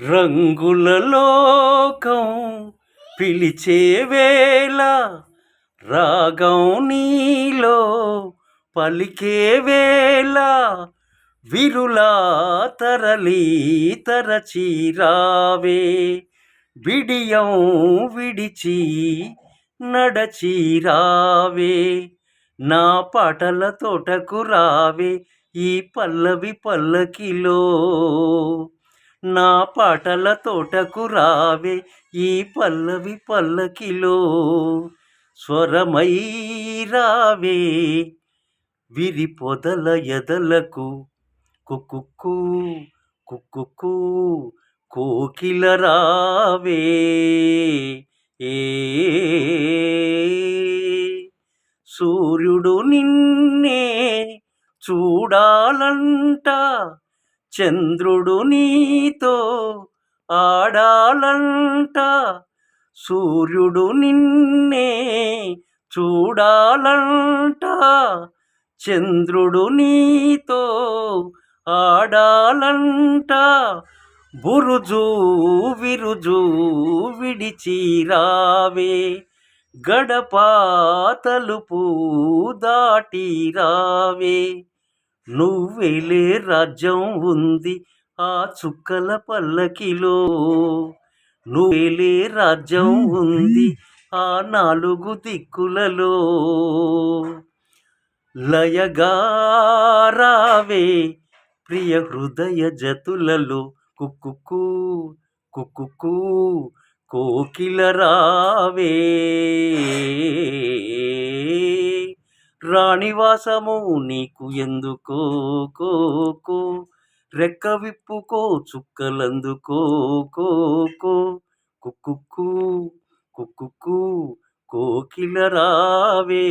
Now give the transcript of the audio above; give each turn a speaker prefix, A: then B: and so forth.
A: రంగుల లోకం పిలిచే వేళ రాగం నీలో పలికే వేళ విరులా తరలి తరచీరావే విడియం విడిచి నడచీరావే నా పాటల తోటకు రావే ఈ పల్లవి పల్లకిలో నా పాటల తోటకు రావే ఈ పల్లవి పల్లకిలో స్వరమై రావే. విరి పొదల ఎదలకు కుక్కు కుక్కు కోకిల రావే. ఏ సూర్యుడు నిన్నే చూడాలంట చంద్రుడు నీతో ఆడాలంట. సూర్యుడు నిన్నే చూడాలంట. చంద్రుడు నీతో ఆడాలంట. బురుజు విరుజు విడిచిరావే. గడప తలుపు దాటిరావే. నువ్వెలే రాజ్యం ఉంది ఆ చుక్కల పల్లకిలో. నువ్వేలే రాజ్యం ఉంది ఆ నాలుగు దిక్కులలో. లయగారావే ప్రియ హృదయ జతులలో. కుక్కు కుక్కు కోకిల రావే. రాణివాసము నీకు ఎందుకో రెక్క విప్పుకో చుక్కలందుకో కోకో? కుక్కు కుక్కు కోకిల రావే.